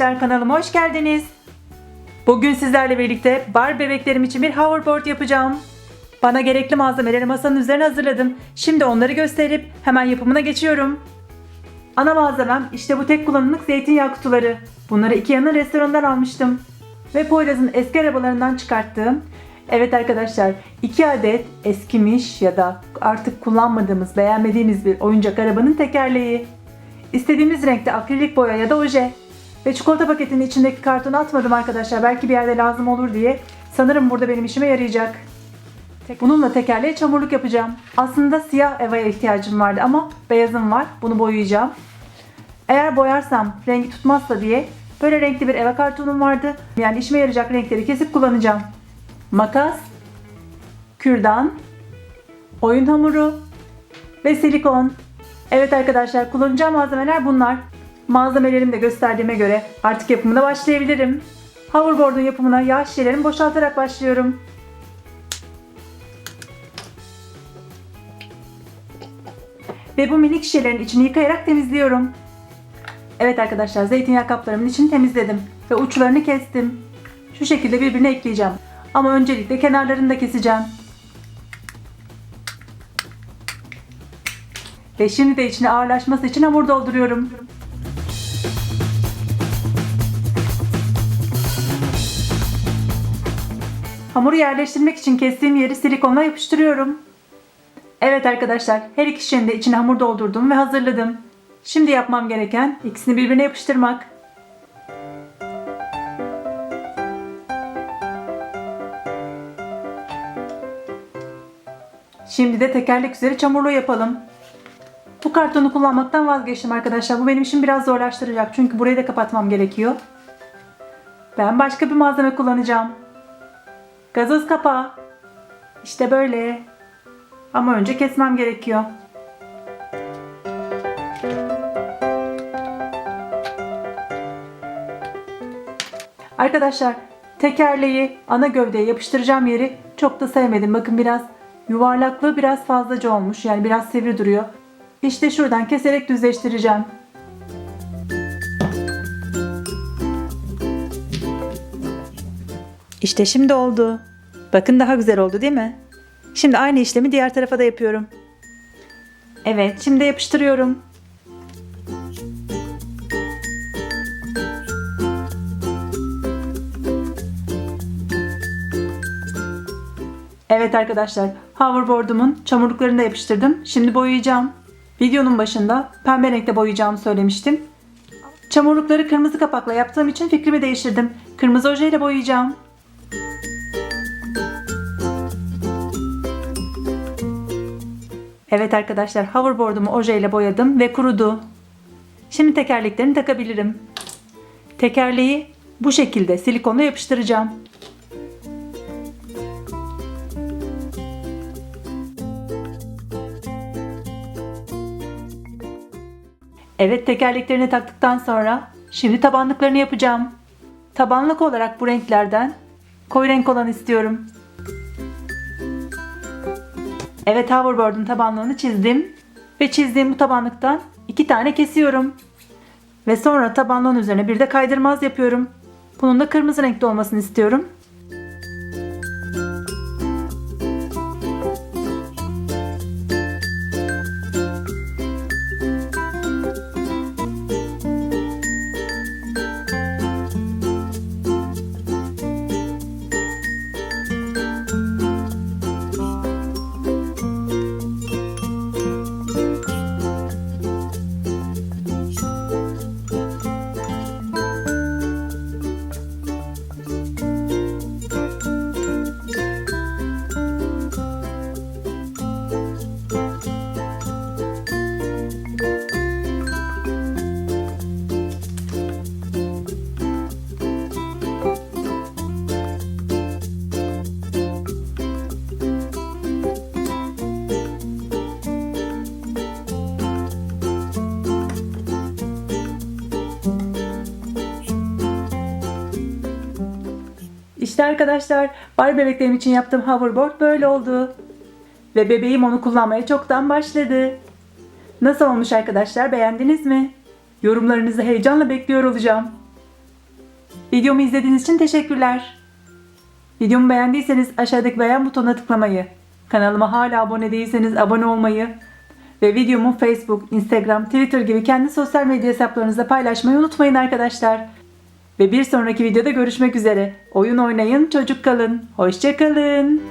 Arkadaşlar. Kanalıma hoş geldiniz. Bugün sizlerle birlikte bar bebeklerim için bir hoverboard yapacağım. Bana gerekli malzemeleri masanın üzerine hazırladım. Şimdi onları gösterip hemen yapımına geçiyorum. Ana malzemem işte bu tek kullanımlık zeytinyağı kutuları. Bunları Ikea'nın restoranından almıştım. Ve Poyraz'ın eski arabalarından çıkarttığım. Evet arkadaşlar 2 adet eskimiş ya da artık kullanmadığımız beğenmediğimiz bir oyuncak arabanın tekerleği. İstediğimiz renkte akrilik boya ya da oje. Ve çikolata paketinin içindeki kartonu atmadım arkadaşlar. Belki bir yerde lazım olur diye. Sanırım burada benim işime yarayacak. Bununla tekerleğe çamurluk yapacağım. Aslında siyah evaya ihtiyacım vardı ama beyazım var. Bunu boyayacağım. Eğer boyarsam rengi tutmazsa diye böyle renkli bir eva kartonum vardı. Yani işime yarayacak renkleri kesip kullanacağım. Makas, kürdan, oyun hamuru ve silikon. Evet arkadaşlar kullanacağım malzemeler bunlar. Malzemelerimi de gösterdiğime göre artık yapımına başlayabilirim. Hoverboard'un yapımına yağ şişelerimi boşaltarak başlıyorum. Ve bu minik şişelerin içini yıkayarak temizliyorum. Evet arkadaşlar zeytinyağı kaplarımın içini temizledim ve uçlarını kestim. Şu şekilde birbirine ekleyeceğim. Ama öncelikle kenarlarını da keseceğim. Ve şimdi de içine ağırlaşması için hamur dolduruyorum. Hamuru yerleştirmek için kestiğim yeri silikonla yapıştırıyorum. Evet arkadaşlar her iki şişenin de içine hamur doldurdum ve hazırladım. Şimdi yapmam gereken ikisini birbirine yapıştırmak. Şimdi de tekerlek üzeri çamurlu yapalım. Bu kartonu kullanmaktan vazgeçtim arkadaşlar. Bu benim işimi biraz zorlaştıracak. Çünkü burayı da kapatmam gerekiyor. Ben başka bir malzeme kullanacağım. Gazoz kapağı. İşte böyle. Ama önce kesmem gerekiyor. Arkadaşlar tekerleği ana gövdeye yapıştıracağım yeri çok da sevmedim. Bakın biraz yuvarlaklığı biraz fazlaca olmuş. Yani biraz sivri duruyor. İşte şuradan keserek düzleştireceğim. İşte şimdi oldu. Bakın daha güzel oldu değil mi? Şimdi aynı işlemi diğer tarafa da yapıyorum. Evet, şimdi yapıştırıyorum. Evet arkadaşlar, hoverboard'umun çamurluklarını da yapıştırdım. Şimdi boyayacağım. Videonun başında pembe renkte boyayacağımı söylemiştim. Çamurlukları kırmızı kapakla yaptığım için fikrimi değiştirdim. Kırmızı ojeyle boyayacağım. Evet arkadaşlar hoverboard'umu ojeyle boyadım ve kurudu. Şimdi tekerleklerini takabilirim. Tekerleği bu şekilde silikonla yapıştıracağım. Evet tekerleklerini taktıktan sonra şimdi tabanlıklarını yapacağım. Tabanlık olarak bu renklerden koyu renk olan istiyorum. Evet hoverboard'un tabanlığını çizdim. Ve çizdiğim bu tabanlıktan iki tane kesiyorum. Ve sonra tabanlığın üzerine bir de kaydırmaz yapıyorum. Bunun da kırmızı renkte olmasını istiyorum. İşte arkadaşlar bar bebeklerim için yaptığım hoverboard böyle oldu. Ve bebeğim onu kullanmaya çoktan başladı. Nasıl olmuş arkadaşlar beğendiniz mi? Yorumlarınızı heyecanla bekliyor olacağım. Videomu izlediğiniz için teşekkürler. Videomu beğendiyseniz aşağıdaki beğen butonuna tıklamayı, kanalıma hala abone değilseniz abone olmayı ve videomu Facebook, Instagram, Twitter gibi kendi sosyal medya hesaplarınızda paylaşmayı unutmayın arkadaşlar. Ve bir sonraki videoda görüşmek üzere. Oyun oynayın, çocuk kalın. Hoşçakalın.